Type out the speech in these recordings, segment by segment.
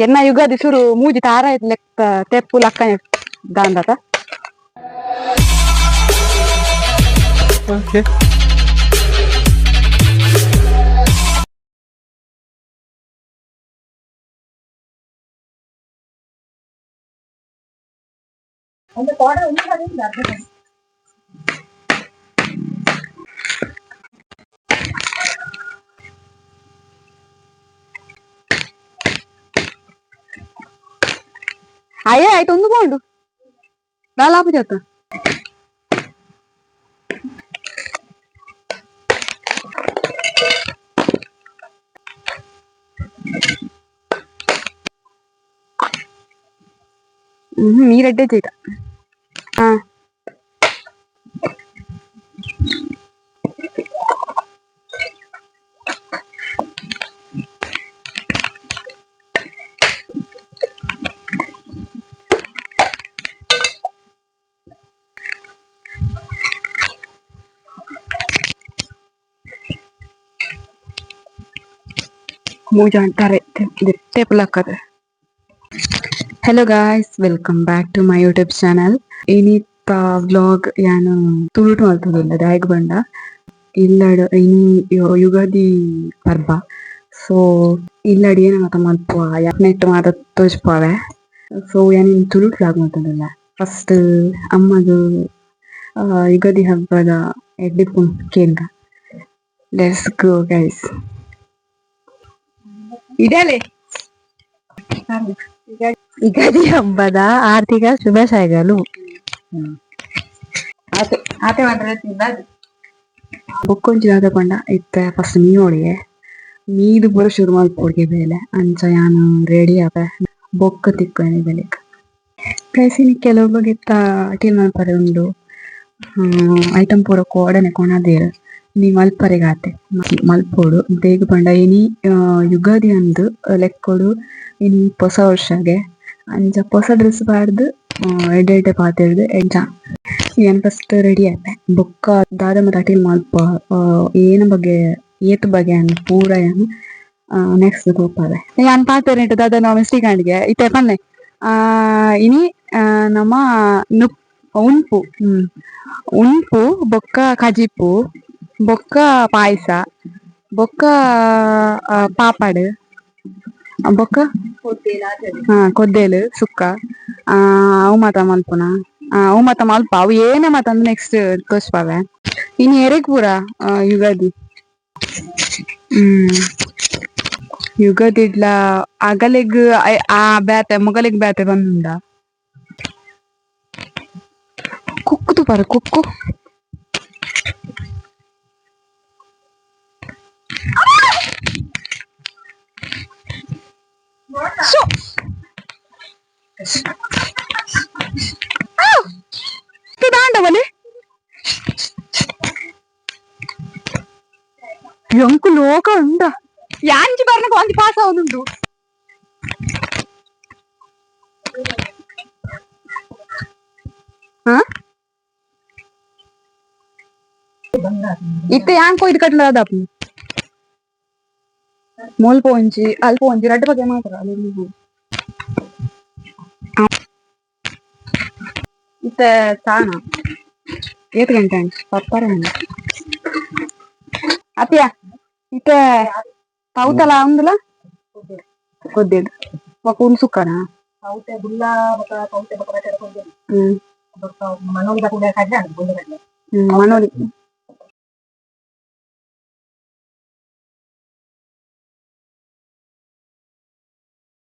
ಎನ್ನ ಯುಗಾದಿ ಶುರು ಮೂಜಿ ತಾರ ಲೆಕ್ಕ ತೆಪ್ಪು ಲಕ್ಕನೆ ದಾಂದತ ಓಕೆ அந்த பாடம் வந்து അയ്യായിട്ടൊന്ന് പോണ്ടു. വേളാപ്പ് ചേർത്ത് ഈ റെഡി ചെയ്ത. ആ. ಮೂಜ ಅಂತಾರೆ ಟೇಪ್ ಹಾಕದೆ. Hello guys welcome back to my YouTube channel ಏನಿತ್ತ vlog ಯಾನು ತುಳುಟು ಮಾಡ್ತದಿಲ್ಲ ದಾಯಗ್ ಬಂಡ ಇಲ್ಲಡ ಇನಿ ಯು- ಯುಗಾದಿ ಪರ್ಬ ಸೊ ಇಲ್ಲಡಿ ಏನ ಮಾತ ಮಲ್ಪುವ ನೆಟ್ ಮಾತ ತೋಜ್ಪಾವೆ. ಸೊ ಯಾನ್ ತುಳುಟು ಲಾಗ್ ಮಾಡ್ತದಿಲ್ಲ. ಫಸ್ಟ್ ಅಮ್ಮದು ಯುಗಾದಿ ಹಬ್ಬದ ಎಡ್ಡಿಪು ಕೇಂದ್ರ ಲೆಟ್ಸ್ ಗೋ ಗೈಸ್ ಇಡಲೆ ಯುಗಾದಿ ಹಬ್ಬದ ಆರ್ಥಿಕ ಶುಭಾಶಯಗಳು ಬೊಕ್ಕೊಂಚಿ ದಾದಕೊಂಡ ಇತ್ತ ಫಸ್ಟ್ ಮೀ ಹೋಳಿಗೆ ಮೀದು ಪೂರ ಶುರು ಮಲ್ಪೊಡ್ಗೆ ಬೇಲೆ. ಅಂಚ ಯಾನು ರೆಡಿ ಆಗ ಬೊಕ್ಕ ತಿಕ್ಕೊನೆ ಬೆಲೆ ಕೈಸಿನಿ ಕೆಲವು ಬಗೆತ್ತ ಟೀಲ್ ಪರೆ ಉಂಡು. ಐಟಮ್ ಪೂರ ಕೋಡನೆ ಕೊಣದೇರು. ನೀ ಮಲ್ಪರೆಗಾತೆ. ಮಲ್ಪೋಡು. ದೇಗ ಪಂಡ ಇನಿ ಯುಗಾದಿ ಅಂದು ಲೆಕ್ಕೊಡು ಇನಿ ಹೊಸ ವರ್ಷಗೆ. ಅಂಜ ಹೊಸ ಡ್ರೆಸ್ ಪಾಡ್ದು ಎಡ್ಡೆ ಎಡ್ಡೆ ಪಾತಿರ್ದು ಎಂಚ ಏನ್ ಫಸ್ಟ್ ರೆಡಿ ಆಯ್ತೆ ಬೊಕ್ಕ ದಾದ ತಟಿಲ್ ಮಲ್ಪ ಏನ ಬಗ್ಗೆ, ಏತ್ ಬಗ್ಗೆ ಅನ್ ಪೂರ ಏನು ನೆಕ್ಸ್ಟ್ ತೋಪಾವೆ ಯಾನ್ ಇಟ್ಟು ದಾದ ನಾವು ಆಂಡಿಗೆ ಇತ್ತೆ ಪನ್ನೆ ಆ, ಇನಿ ನಮ್ಮ ನುಪ್ ಉಂಪು ಹ್ಮ್. ಉಂಪು ಬೊಕ್ಕ ಕಜಿಪು ಬೊಕ್ಕ ಪಾಯಸ ಬೊಕ್ಕ ಪಾಪಡ್ ಬೊಕ್ಕ ಹಾ ಕೊದ್ದೇಲು ಸುಕ್ಕ ಅವು ಮಾತ ಮಲ್ಪುನ ಅವು ಮಾತ ಮಲ್ಪ ಅವು ಏನೇ ಮಾತಂದ್ರೆ ನೆಕ್ಸ್ಟ್ ತೋಚ್ಪಾವೆ ಇನ್ನು ಎರೆಗ್ ಪೂರ ಯುಗಾದಿ ಹ್ಮ್ ಯುಗಾದಿ ಇಡ್ಲ ಅಗಲೆಗ್ ಆ ಬ್ಯಾತೆ ಮೊಗಲೆಗ್ ಬ್ಯಾತೆ ಬಂದುಂಡ ಕುಕ್ಕುದು ಪರ ಕುಕ್ಕು ಶೋ. ఔ! ಇದು ದಾಂಡವನೆ ಎಂಕು ಲೋಕ ಉಂಡ ಯಾಂಚಿ ಬರ್ನಕ ಒಂದಿ ಪಾಸ್ ಆವದುಂಡು ಹಾ ಇತ್ತೆ ಯಾಂಕೋ ಇದು ಕಟ್ಲ ಅದಾಪು ಮುಲ್ಪ ಒಂಜಿ ಅಲ್ಪ ಒಂಜಿ ರಡ್ಡ್ ಬಗ್ಗೆ ಮಾತ್ರ ಅಲ್ಲಿ ನೀವು. ಆ. ಇತ್ತೆ ತಾಣ ಏತ್ ಗಂಟೆ ಅಂಚ ಪಪ್ಪರ ಅತ್ಯ ಇತ್ತೆ ಪೌತಲ ಉಂದುಲ ಕೊದ್ದೇದು ಒಕ್ಕ ಉನ್ ಸುಕ್ಕನ ಪೌತೆ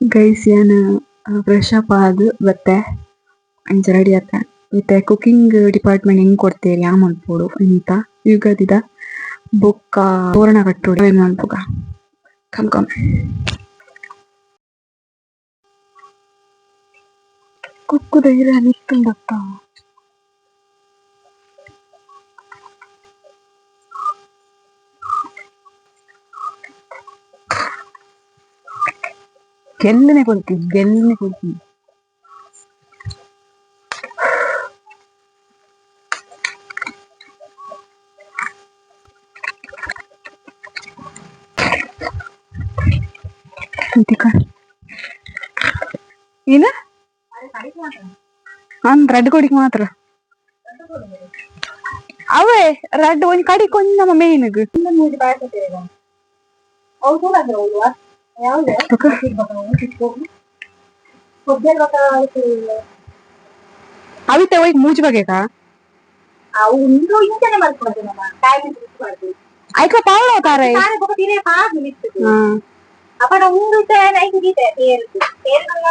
ಗೈಸ್ ಏನ್ ಫ್ರೆಶ್ ಅಪ್ ಆದ್ ಬತ್ತೆ ಅಂಚ ರೆಡಿ ಆತ. ಮತ್ತೆ ಕುಕಿಂಗ್ ಡಿಪಾರ್ಟ್ಮೆಂಟ್ ಹೆಂಗ್ ಕೊಡ್ತೀರಿ ಯಾ ಮಾಡ್ಬೋದು ಇಂತ ಯುಗದಿದ ಬೊಕ್ಕ ತೋರಣ ಕಟ್ಟೋಡು ಏನ್ ಮಲ್ಪುಗ ಕಮ್ ಕಮ್ ಕುಕ್ಕುದ ಇರ ನಿತ್ತುಂಡತ್ತ ഗെല്ലിനെ കുളിക്കും ഗെല്ലിനെ കുളിക്കും ಇಲ್ಲ ಹ್ಮ್ ರೆಡ್ ಕೊಡಿಕ್ ಮಾತ್ರ ಅವೇ ರೆಡ್ ಒಂದ್ ಕಡಿ ಕೊಂಚ ಮೇಯ್ನಗ್ ಇನ್ನು ಮೂರು ಬಾಯ್ ಕೊಟ್ಟಿರ ಅವು ಕೂಡ ಅಂದ್ರೆ ಅವು ಯಾವ್ದು ಕೊದ್ದೆಲ್ ಬಕ ಅವಿತೆ ಹೋಗಿ ಮೂಜಿ ಬಗೆಕ ಅವು ಇಂದು ಇಂಚನೆ ಮಾಡ್ಕೊಳ್ತೀವಿ ನಮ್ಮ ಕಾಯಿ ಮಾಡ್ತೀವಿ ಐಕ ಪಾವಳ ತಾರೆ ಕಾಯಿ ಬಕ ತೀರೆ ಪಾದು ನಿಂತಿತ್ತು ಅಪಡ ಉಂಡು ನೈಟ್ ಗೀತೆ ಏರ್ದು ಏರ್ನಲ್ಲ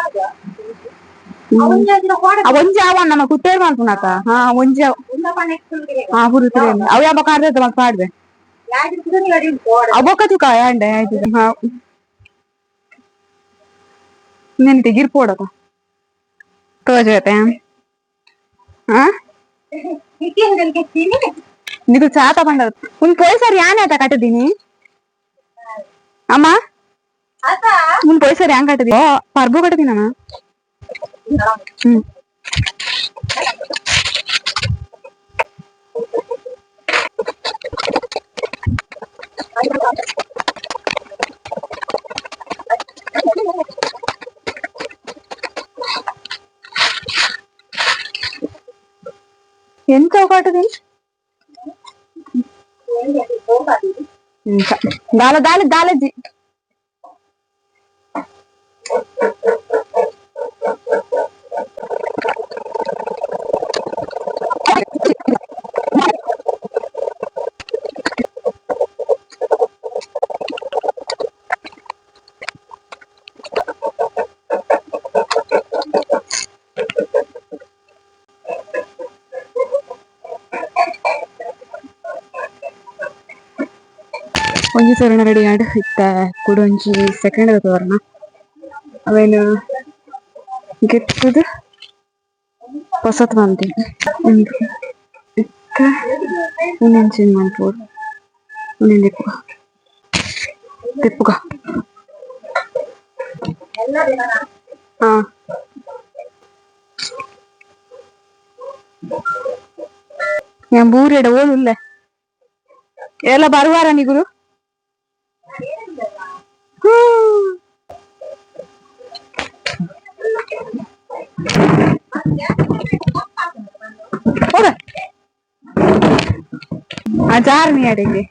ಅವನ್ನ ದಿನ ಹೋಡ ಆ ಒಂಜಿ ಅವ ನಮ್ಮ ಕುತ್ತೇರ್ ಮಾಡ್ಪುನಾಕ ಹಾ ಒಂಜಿ ಅವ ಉಂದಪ್ಪ ನೆಕ್ಸ್ಟ್ ಉಂಡಿಗೆ ಹಾ ಹುರುತಿರಿ ಅವ ಯಾವ ಕಾರ್ದ ಮಕ್ ಪಾಡ್ದೆ ಯಾರು ಕುದುರೆ ಗಾಡಿ ಉಂಟು ಹೋಡ ಅವಕ್ಕ ತುಕ ಯಾಂಡೆ ಆಯ್ತು ಹಾ నేను తెగిరిపోడక తోజైతే ఆ ನಿತ್ಯ ಹಿಂಗಲ್ಗೆ ತಿನ್ನಿ నీకు చేత పండదు ఉన్ పోయిసారి యానేత కట్టదిని అమ్మా ಆತ ఉన్ పోయిసారి యాన్ కట్టది ఓ పర్బు కట్టదినా ఎంత ఒకటిది ఇంకా. దాల దాల దాలజీ ಒಂಜಿ ತೋರಣ ರೆಡಿ ಆಡ್ ಇತ್ತ ಕೂಡ ಒಂಜಿ ಸೆಕೆಂಡ್ ತೋರಣ ಅವೇನು ಗೆಟ್ಟದು ಹೊಸತ್ ಮಂದಿ ಉಂದು ಇತ್ತ ಉನ್ನೊಂಚಿನ ಮನ್ಪೂರ್ ಉನ್ನಿಂದ ತಿಪ್ಪುಗ ತಿಪ್ಪುಗ ಎಲ್ಲ ದಿನ ಹಾ ഞാൻ ബൂരയുടെ ഓളില്ലേ ಎಲ್ಲ ಬರುವಾರ ನಿಗುರು ಹೋಗ ಅಜಾರ್ನಿ ಅಡಿಗೆ.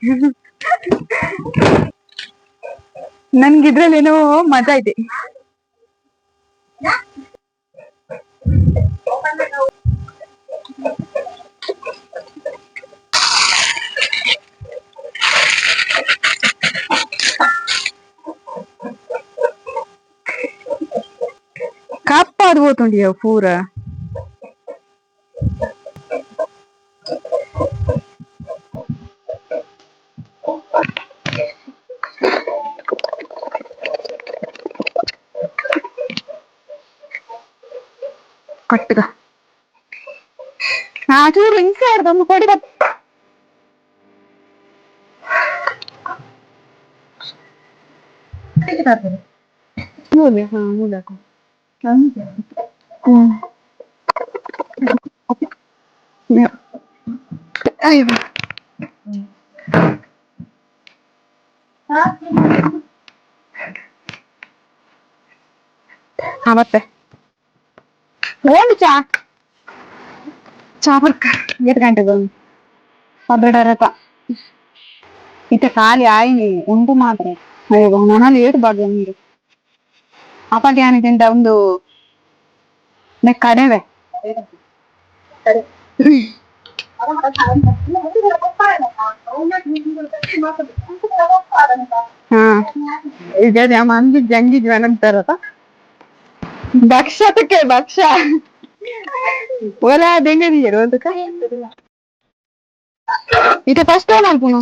ನನ್ಗಿದ್ರಲ್ಲಿ ಏನೋ ಮಜಾ ಇದೆ. చదువుతుంది పూర కట్టుగా ఆ చూడు ఇంకా ఆడదాము కొడి కట్టు మూడాకు ಮೂಲಾಕು ಹ್ಮ್ ಅಯ್ಯೋ ಹಾ ಮತ್ತೆ ಓಂಡು ಚಾ ಚಾ ಬರ್ಕ ಏಟ್ ಗಂಟೆಗೆ ಹನ್ನೆರಡರಕ ಇತ್ತ ಖಾಲಿ ಆಯಿ ಉಂಟು ಮಾತ್ರ ಅಯ್ಯೋ ನಾನು ಏಟ್ ಬಾರ್ದು ಉಂಡು ಅಪ್ಪಟಿ ಏನಿದೆ ಒಂದು ನೆಕ್ ಕಡೆವೆ ಹಾ ಈಗ ಮಂದಿ ಜಂಗಿದ್ವಿ ಅನ್ನಂತಾರಲ್ಲ ಭಕ್ಷತಕ್ಕೆ ಭಕ್ಷ ಒಲ ದೆಂಗದಿಯರು ಅದಕ್ಕ ಇತ ಫಸ್ಟ್ ಟೈಮ್ ಅನ್ಪುನು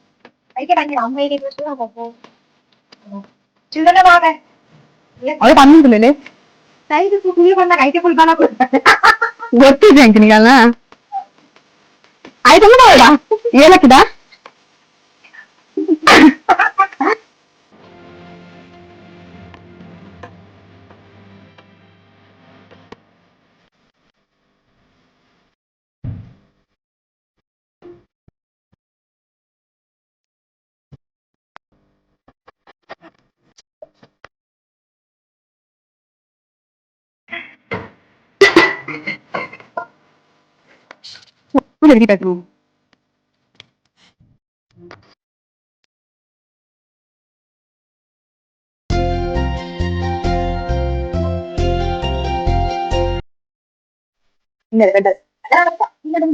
이게 아니라 아무 얘기도 들어보고 주변에 봐 ಅವ್ರು ಬಂದಿದ್ಮೇಲೆ ಸೈಜ್ ಸುಮ್ಮನೆ ಬಂದಾಗ ಐತೆ ಫುಲ್ ಬಲಕ್ಕೆ ಗೊತ್ತಿದೆ ಅಂಕನಿಗಲ್ಲ ಆಯ್ತು ಅಂಗಡ ಅವಳ ಏಲಕ್ಕಿದ udah di bedroom ini ada ada apa? Ini ada